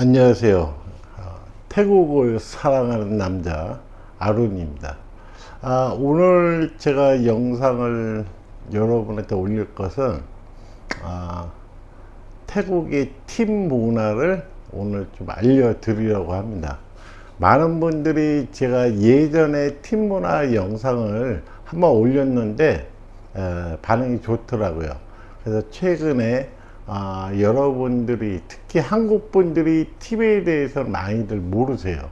안녕하세요. 어, 태국을 사랑하는 남자 아룬입니다. 아, 오늘 제가 영상을 여러분한테 올릴 것은 아, 태국의 팀 문화를 오늘 좀 알려드리려고 합니다. 많은 분들이 제가 예전에 팀 문화 영상을 한번 올렸는데 에, 반응이 좋더라고요. 그래서 최근에 아, 여러분들이 특히 한국 분들이 팁에 대해서 많이들 모르세요.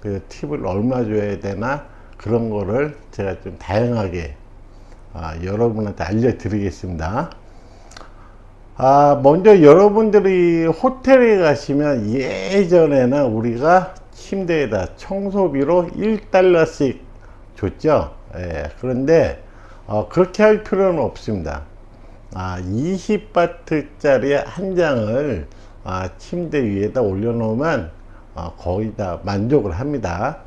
그 팁을 얼마 줘야 되나 그런 거를 제가 좀 다양하게 아, 여러분한테 알려드리겠습니다. 아, 먼저 여러분들이 호텔에 가시면 예전에는 우리가 침대에다 청소비로 1달러씩 줬죠. 예, 그런데 어, 그렇게 할 필요는 없습니다. 아, 20바트짜리 한 장을 아, 침대 위에다 올려놓으면 어, 거의 다 만족을 합니다.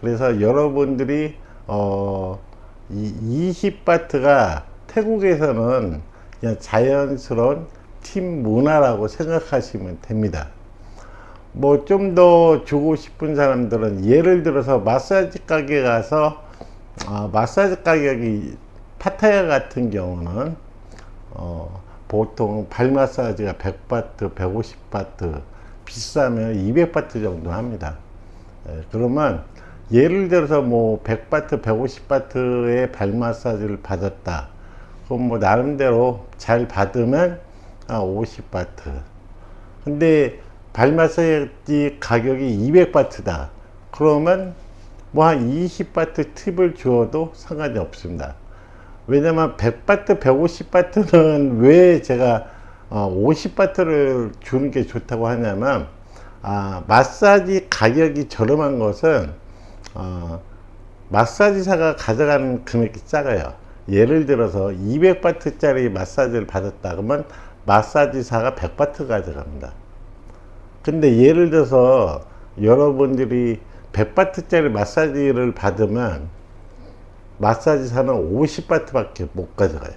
그래서 여러분들이 어, 이 20바트가 태국에서는 그냥 자연스러운 팀 문화라고 생각하시면 됩니다. 뭐 좀 더 주고 싶은 사람들은 예를 들어서 마사지 가게 가서 아, 마사지 가격이 파타야 같은 경우는 어, 보통 발 마사지가 100바트, 150바트, 비싸면 200바트 정도 합니다. 예, 그러면 예를 들어서 뭐 100바트, 150바트의 발 마사지를 받았다. 그럼 뭐 나름대로 잘 받으면 아, 50바트. 근데 발 마사지 가격이 200바트다. 그러면 뭐 한 20바트 팁을 주어도 상관이 없습니다. 왜냐면 100바트, 150바트는 왜 제가 어, 50바트를 주는 게 좋다고 하냐면 아, 마사지 가격이 저렴한 것은 어, 마사지사가 가져가는 금액이 작아요. 예를 들어서 200바트 짜리 마사지를 받았다 그러면 마사지사가 100바트 가져갑니다. 근데 예를 들어서 여러분들이 100바트짜리 마사지를 받으면 마사지사는 50바트밖에 못 가져가요.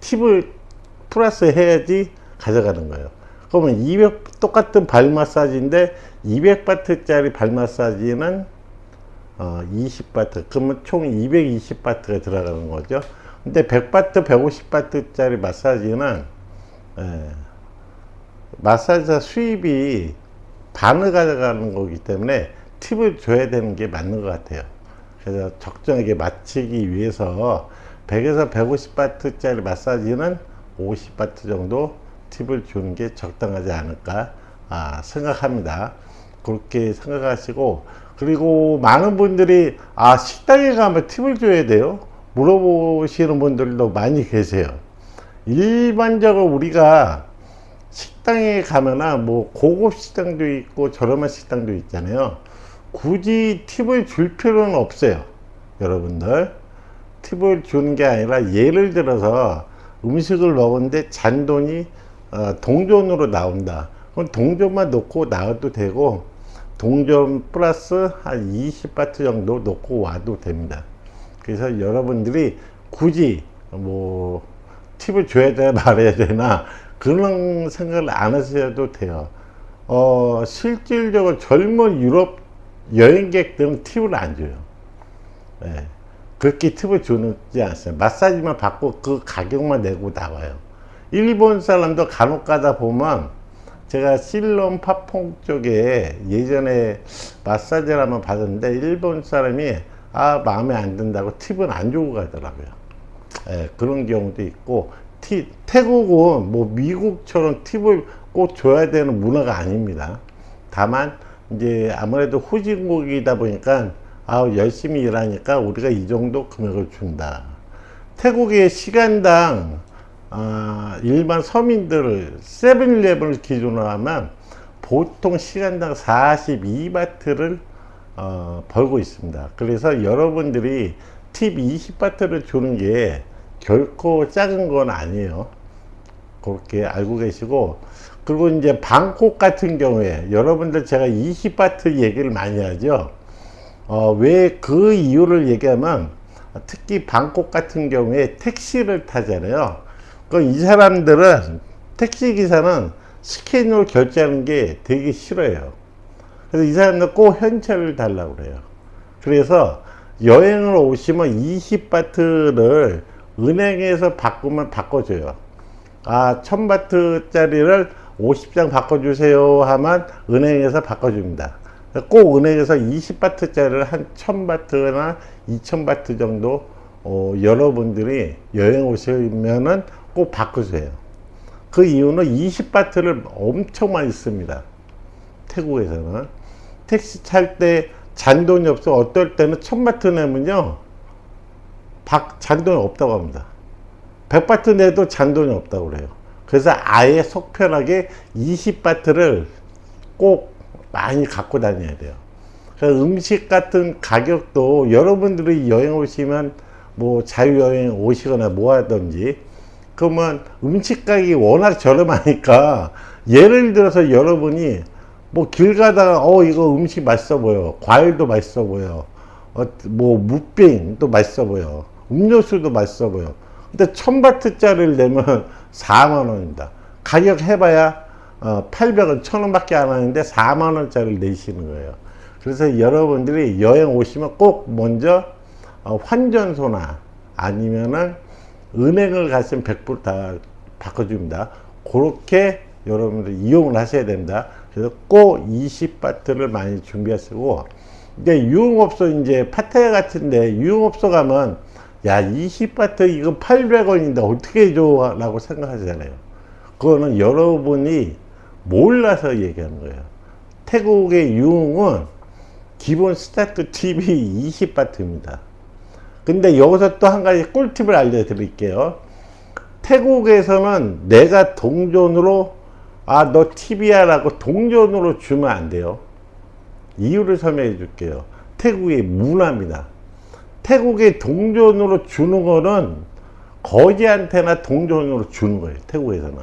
팁을 플러스 해야지 가져가는 거예요. 그러면 200 똑같은 발 마사지인데 200바트짜리 발 마사지는 어, 20바트. 그러면 총 220바트가 들어가는 거죠. 근데 100바트, 150바트짜리 마사지는 에, 마사지사 수입이 반을 가져가는 거기 때문에 팁을 줘야 되는 게 맞는 것 같아요. 그래서 적정하게 맞추기 위해서 100에서 150바트짜리 마사지는 50바트 정도 팁을 주는 게 적당하지 않을까 아, 생각합니다. 그렇게 생각하시고 그리고 많은 분들이 아 식당에 가면 팁을 줘야 돼요? 물어보시는 분들도 많이 계세요. 일반적으로 우리가 식당에 가면은 뭐 고급 식당도 있고 저렴한 식당도 있잖아요 굳이 팁을 줄 필요는 없어요 여러분들 팁을 주는 게 아니라 예를 들어서 음식을 먹었는데 잔돈이 어, 동전으로 나온다 그럼 동전만 놓고 나와도 되고 동전 플러스 한 20바트 정도 놓고 와도 됩니다. 그래서 여러분들이 굳이 뭐 팁을 줘야 되나 말해야 되나 그런 생각을 안 하셔도 돼요. 어, 실질적으로 젊은 유럽 여행객들은 팁을 안 줘요. 예. 그렇게 팁을 주지 않어요. 마사지만 받고 그 가격만 내고 나와요. 일본 사람도 간혹 가다 보면 제가 실론 파퐁 쪽에 예전에 마사지를 한번 받았는데 일본 사람이 아 마음에 안 든다고 팁은 안 주고 가더라고요. 예, 그런 경우도 있고 티, 태국은 뭐 미국처럼 팁을 꼭 줘야 되는 문화가 아닙니다. 다만 이제 아무래도 후진국이다 보니까 아 열심히 일하니까 우리가 이 정도 금액을 준다. 태국의 시간당 아, 일반 서민들을 세븐일레븐을 기준으로 하면 보통 시간당 42바트를 어, 벌고 있습니다. 그래서 여러분들이 팁 20바트를 주는 게 결코 작은 건 아니에요. 그렇게 알고 계시고 그리고 이제 방콕 같은 경우에 여러분들 제가 20바트 얘기를 많이 하죠. 어, 왜 그 이유를 얘기하면 특히 방콕 같은 경우에 택시를 타잖아요. 그이 사람들은 택시 기사는 스캔으로 결제하는 게 되게 싫어요. 그래서 이 사람들 꼭 현찰을 달라고 그래요. 그래서 여행을 오시면 20바트를 은행에서 바꾸면 바꿔줘요. 아, 1000바트짜리를 50장 바꿔주세요 하면 은행에서 바꿔줍니다. 꼭 은행에서 20바트짜리를 한 1000바트나 2000바트 정도 어, 여러분들이 여행 오시면은 꼭 바꾸세요. 그 이유는 20바트를 엄청 많이 씁니다. 태국에서는. 택시 탈때 잔돈이 없어 어떨 때는 1000바트 내면요. 박, 잔돈이 없다고 합니다. 100바트 내도 잔돈이 없다고 그래요. 그래서 아예 속 편하게 20바트를 꼭 많이 갖고 다녀야 돼요. 그래서 음식 같은 가격도 여러분들이 여행 오시면 뭐 자유여행 오시거나 뭐 하든지 그러면 음식 가격이 워낙 저렴하니까 예를 들어서 여러분이 뭐 길 가다가 어 이거 음식 맛있어 보여. 과일도 맛있어 보여. 어, 뭐 무빙도 맛있어 보여. 음료수도 맛있어 보여. 근데 천바트짜리를 내면 4만 원입니다 가격 해봐야 어, 800원 1000원 밖에 안 하는데 4만 원짜리를 내시는 거예요 그래서 여러분들이 여행 오시면 꼭 먼저 어, 환전소나 아니면은 은행을 가시면 100%다 바꿔줍니다. 그렇게 여러분들 이용을 하셔야 됩니다. 그래서 꼭 20바트를 많이 준비하시고, 근데 유흥업소 이제 파타야 같은데 유흥업소 가면 야 20바트 이거 800원인데 어떻게 해줘? 라고 생각하잖아요. 그거는 여러분이 몰라서 얘기하는 거예요. 태국의 유흥은 기본 스타트 TV 20바트입니다. 근데 여기서 또 한 가지 꿀팁을 알려드릴게요. 태국에서는 내가 동전으로 아너 TV야 라고 동전으로 주면 안 돼요. 이유를 설명해 줄게요. 태국의 문화입니다. 태국의 동전으로 주는 거는 거지한테나 동전으로 주는 거예요. 태국에서는.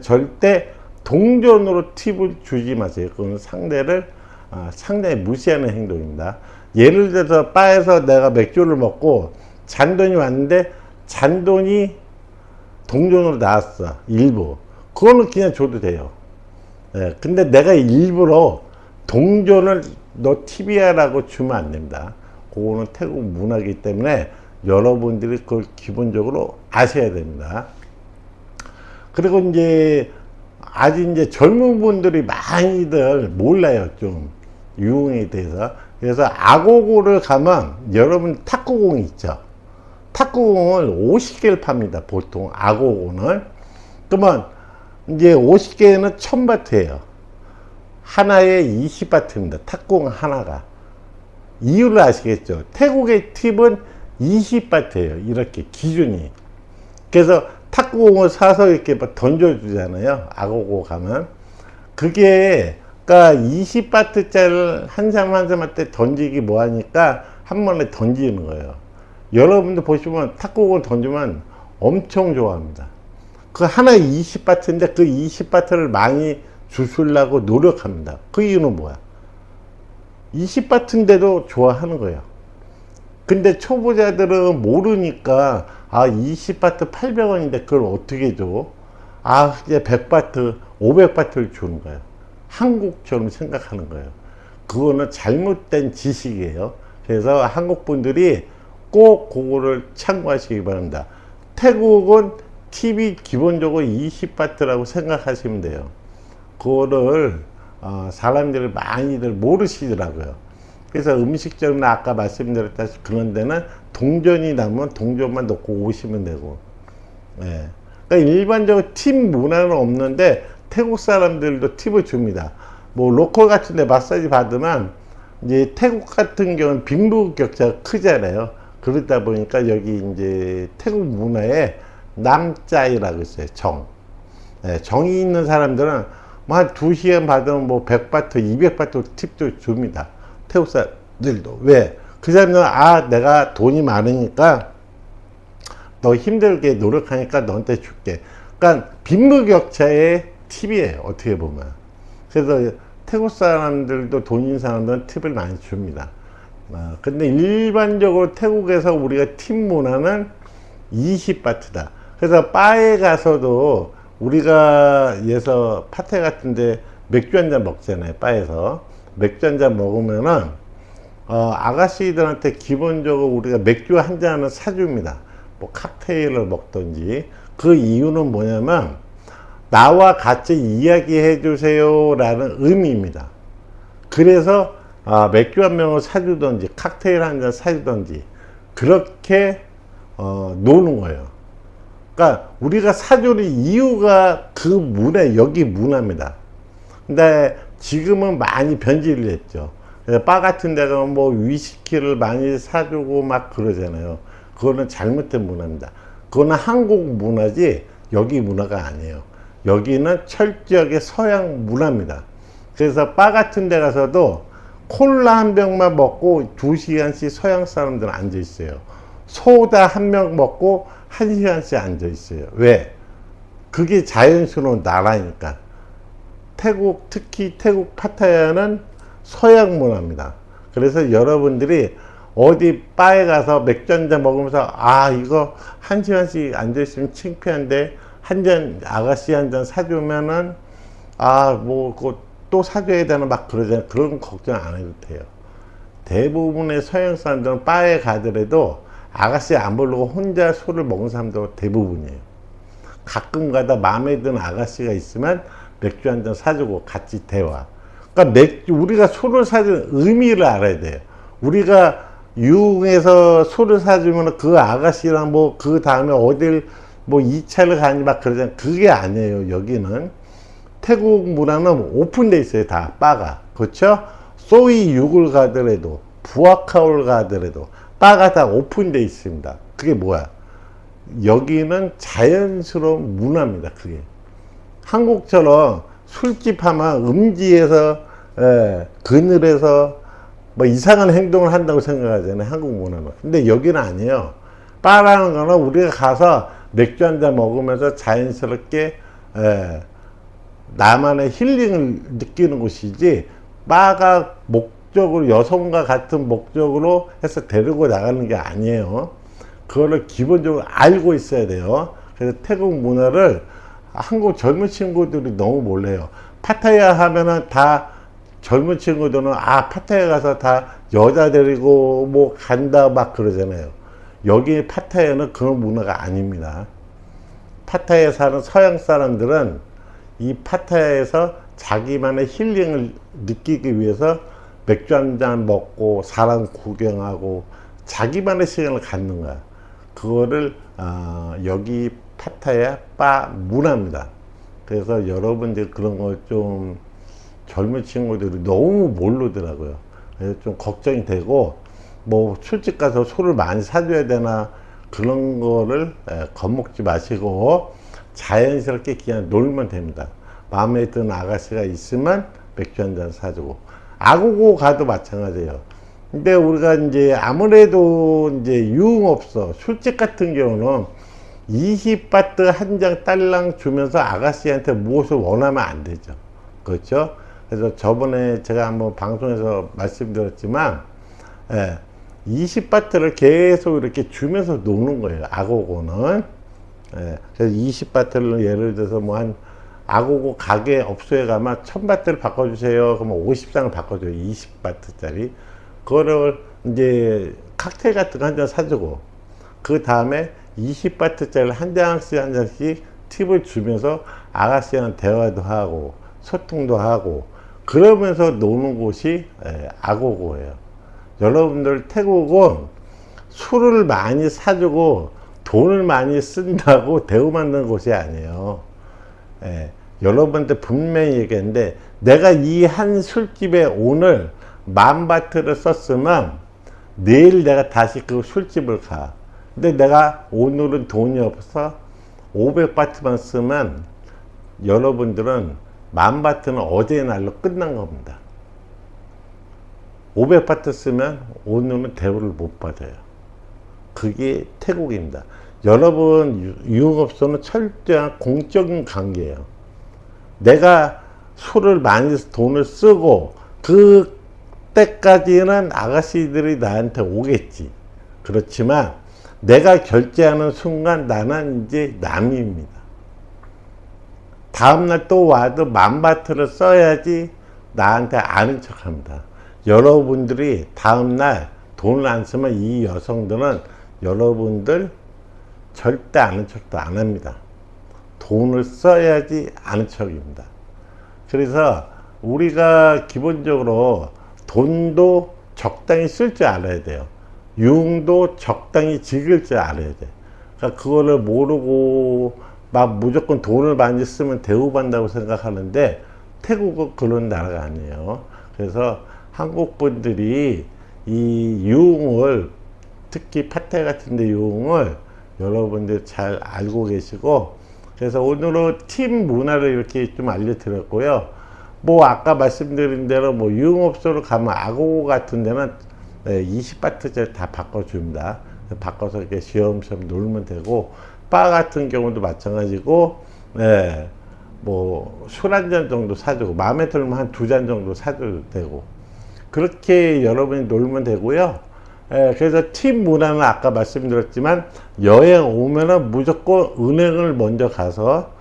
절대 동전으로 팁을 주지 마세요. 그건 상대를 아, 상당히 무시하는 행동입니다. 예를 들어서 바에서 내가 맥주를 먹고 잔돈이 왔는데 잔돈이 동전으로 나왔어. 일부. 그거는 그냥 줘도 돼요. 예, 근데 내가 일부러 동전을 너 TV야라고 주면 안 됩니다. 그거는 태국 문화이기 때문에 여러분들이 그걸 기본적으로 아셔야 됩니다. 그리고 이제 아직 이제 젊은 분들이 많이들 몰라요. 좀 유흥에 대해서. 그래서 아고고를 가면 여러분 탁구공이 있죠. 탁구공을 50개를 팝니다. 보통 아고고는. 그러면 이제 50개는 1000바트예요. 하나에 20바트입니다. 탁구공 하나가. 이유를 아시겠죠? 태국의 팁은 20바트예요. 이렇게 기준이. 그래서 탁구공을 사서 이렇게 막 던져주잖아요. 아고고 가면. 그게 그러니까 20바트짜리를 한삼 한삼한테 던지기 뭐하니까 한 번에 던지는 거예요. 여러분들 보시면 탁구공을 던지면 엄청 좋아합니다. 그 하나에 20바트인데 그 20바트를 많이 주술라고 노력합니다. 그 이유는 뭐야? 20바트인데도 좋아하는 거예요. 근데 초보자들은 모르니까 아 20바트 800원인데 그걸 어떻게 줘? 아 이제 100바트 500바트를 주는 거예요. 한국처럼 생각하는 거예요. 그거는 잘못된 지식이에요. 그래서 한국 분들이 꼭 그거를 참고하시기 바랍니다. 태국은 TV 기본적으로 20바트라고 생각하시면 돼요. 그거를 어, 사람들이 많이들 모르시더라고요. 그래서 음식점이나 아까 말씀드렸다시피 그런 데는 동전이 나면 동전만 넣고 오시면 되고. 예. 그러니까 일반적으로 팀 문화는 없는데 태국 사람들도 팁을 줍니다. 뭐 로컬 같은 데 마사지 받으면 이제 태국 같은 경우는 빈부 격차가 크잖아요. 그러다 보니까 여기 이제 태국 문화에 남자이라고 있어요. 정. 네, 정이 있는 사람들은 뭐 한 두 시간 받으면 뭐 100바트, 200바트 팁도 줍니다. 태국 사람들도. 왜? 그 사람들은 아, 내가 돈이 많으니까 너 힘들게 노력하니까 너한테 줄게. 그러니까 빈부격차의 팁이에요. 어떻게 보면. 그래서 태국 사람들도 돈 있는 사람들은 팁을 많이 줍니다. 아, 근데 일반적으로 태국에서 우리가 팁 문화는 20바트다. 그래서 바에 가서도 우리가 예서 파테 같은데 맥주 한 잔 먹잖아요. 바에서 맥주 한 잔 먹으면은 어, 아가씨들한테 기본적으로 우리가 맥주 한 잔은 사줍니다. 뭐 칵테일을 먹든지 그 이유는 뭐냐면 나와 같이 이야기해 주세요 라는 의미입니다. 그래서 아, 맥주 한 병을 사주든지 칵테일 한 잔 사주든지 그렇게 어, 노는 거예요. 그러니까 우리가 사주는 이유가 그 문화 여기 문화입니다. 근데 지금은 많이 변질을 했죠. 바 같은 데 가면 뭐 위스키를 많이 사주고 막 그러잖아요. 그거는 잘못된 문화입니다. 그거는 한국 문화지 여기 문화가 아니에요. 여기는 철저하게 서양 문화입니다. 그래서 바 같은 데 가서도 콜라 한 병만 먹고 두 시간씩 서양 사람들은 앉아 있어요. 소다 한 병 먹고 한 시간씩 앉아 있어요. 왜? 그게 자연스러운 나라니까. 태국, 특히 태국 파타야는 서양 문화입니다. 그래서 여러분들이 어디 바에 가서 맥주 한 잔 먹으면서 아 이거 한 시간씩 앉아 있으면 창피한데 한 잔 아가씨 한 잔 사주면은 아뭐또 사줘야 되나 막 그러잖아요. 그런 걱정 안 해도 돼요. 대부분의 서양 사람들은 바에 가더라도 아가씨 안 부르고 혼자 술을 먹는 사람도 대부분이에요. 가끔 가다 마음에 드는 아가씨가 있으면 맥주 한 잔 사주고 같이 대화. 그러니까 맥주, 우리가 술을 사주는 의미를 알아야 돼요. 우리가 유흥에서 술을 사주면 그 아가씨랑 뭐 그 다음에 어딜 뭐 2차를 가니 막 그러잖아요. 그게 아니에요. 여기는. 태국 문화는 오픈돼 있어요. 다 바가. 그렇죠? 소이 6을 가더라도 부아카올 가더라도 바가 다 오픈돼 있습니다. 그게 뭐야? 여기는 자연스러운 문화입니다. 그게. 한국처럼 술집 하면 음지에서 예, 그늘에서 뭐 이상한 행동을 한다고 생각하잖아요. 한국 문화는. 근데 여기는 아니에요. 바라는 거는 우리가 가서 맥주 한 잔 먹으면서 자연스럽게 예, 나만의 힐링을 느끼는 곳이지 바가 목 적으로 여성과 같은 목적으로 해서 데리고 나가는 게 아니에요. 그거를 기본적으로 알고 있어야 돼요. 그래서 태국 문화를 한국 젊은 친구들이 너무 몰라요. 파타야 하면은 다 젊은 친구들은 아 파타야 가서 다 여자 데리고 뭐 간다 막 그러잖아요. 여기 파타야는 그런 문화가 아닙니다. 파타야에 사는 서양 사람들은 이 파타야에서 자기만의 힐링을 느끼기 위해서 맥주 한 잔 먹고 사람 구경하고 자기만의 시간을 갖는 거야. 그거를 어, 여기 파타야 바 문화입니다. 그래서 여러분들 그런 걸 좀 젊은 친구들이 너무 모르더라고요. 그래서 좀 걱정이 되고 뭐 술집 가서 술을 많이 사줘야 되나 그런 거를 에, 겁먹지 마시고 자연스럽게 그냥 놀면 됩니다. 마음에 드는 아가씨가 있으면 맥주 한 잔 사주고 아고고 가도 마찬가지예요. 근데 우리가 이제 아무래도 이제 유흥업소 술집 같은 경우는 20바트 한 장 딸랑 주면서 아가씨한테 무엇을 원하면 안 되죠. 그렇죠? 그래서 저번에 제가 한번 방송에서 말씀드렸지만, 예, 20바트를 계속 이렇게 주면서 노는 거예요. 아고고는. 예, 그래서 20바트를 예를 들어서 뭐 한, 아고고 가게 업소에 가면 1000바트를 바꿔주세요. 그러면 50장을 바꿔줘요. 20바트짜리. 그거를 이제 칵테일 같은 거 한 잔 사주고, 그 다음에 20바트짜리 한 장씩 한 장씩 팁을 주면서 아가씨랑 대화도 하고 소통도 하고 그러면서 노는 곳이 에, 아고고예요. 여러분들 태국은 술을 많이 사주고 돈을 많이 쓴다고 대우 만드는 곳이 아니에요. 예, 여러분한테 분명히 얘기했는데 내가 이 한 술집에 오늘 만 바트를 썼으면 내일 내가 다시 그 술집을 가. 근데 내가 오늘은 돈이 없어 500바트만 쓰면 여러분들은 만 바트는 어제의 날로 끝난 겁니다. 500바트 쓰면 오늘은 대우를 못 받아요. 그게 태국입니다. 여러분 유흥업소는 철저한 공적인 관계예요. 내가 술을 많이 돈을 쓰고 그 때까지는 아가씨들이 나한테 오겠지. 그렇지만 내가 결제하는 순간 나는 이제 남입니다. 다음날 또 와도 만바트를 써야지 나한테 아는 척 합니다. 여러분들이 다음날 돈을 안 쓰면 이 여성들은 여러분들 절대 아는 척도 안 합니다. 돈을 써야지 아는 척입니다. 그래서 우리가 기본적으로 돈도 적당히 쓸 줄 알아야 돼요. 유흥도 적당히 즐길 줄 알아야 돼. 그러니까 그거를 모르고 막 무조건 돈을 많이 쓰면 대우받는다고 생각하는데 태국은 그런 나라가 아니에요. 그래서 한국 분들이 이 유흥을 특히 파테 같은 데 유흥을 여러분들 잘 알고 계시고 그래서 오늘은 팀 문화를 이렇게 좀 알려드렸고요. 뭐 아까 말씀드린 대로 뭐 유흥업소로 가면 아고고 같은 데는 네, 20바트짜리 다 바꿔줍니다. 바꿔서 이렇게 시험시험 놀면 되고 바 같은 경우도 마찬가지고 네, 뭐술 한 잔 정도 사주고 마음에 들면 한 두 잔 정도 사줘도 되고 그렇게 여러분이 놀면 되고요. 예, 그래서 팀 문화는 아까 말씀드렸지만 여행 오면은 무조건 은행을 먼저 가서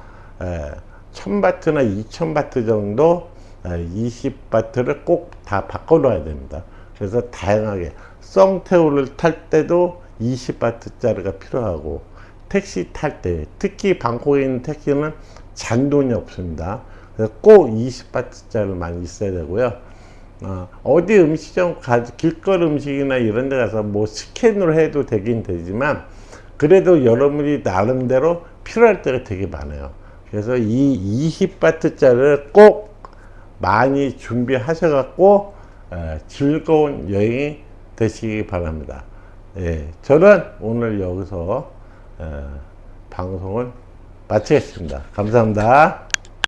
예, 1000바트나 2000바트 정도 예, 20바트를 꼭 다 바꿔놓아야 됩니다. 그래서 다양하게 썽태우를 탈 때도 20바트짜리가 필요하고 택시 탈 때 특히 방콕에 있는 택시는 잔돈이 없습니다. 그래서 꼭 20바트짜리를 많이 있어야 되고요. 어, 어디 음식점 가, 길거리 음식이나 이런 데 가서 뭐 스캔으로 해도 되긴 되지만 그래도 여러분이 나름대로 필요할 때가 되게 많아요. 그래서 이 20바트짜리를 꼭 많이 준비하셔 갖고 에, 즐거운 여행이 되시기 바랍니다. 예, 저는 오늘 여기서 에, 방송을 마치겠습니다. 감사합니다.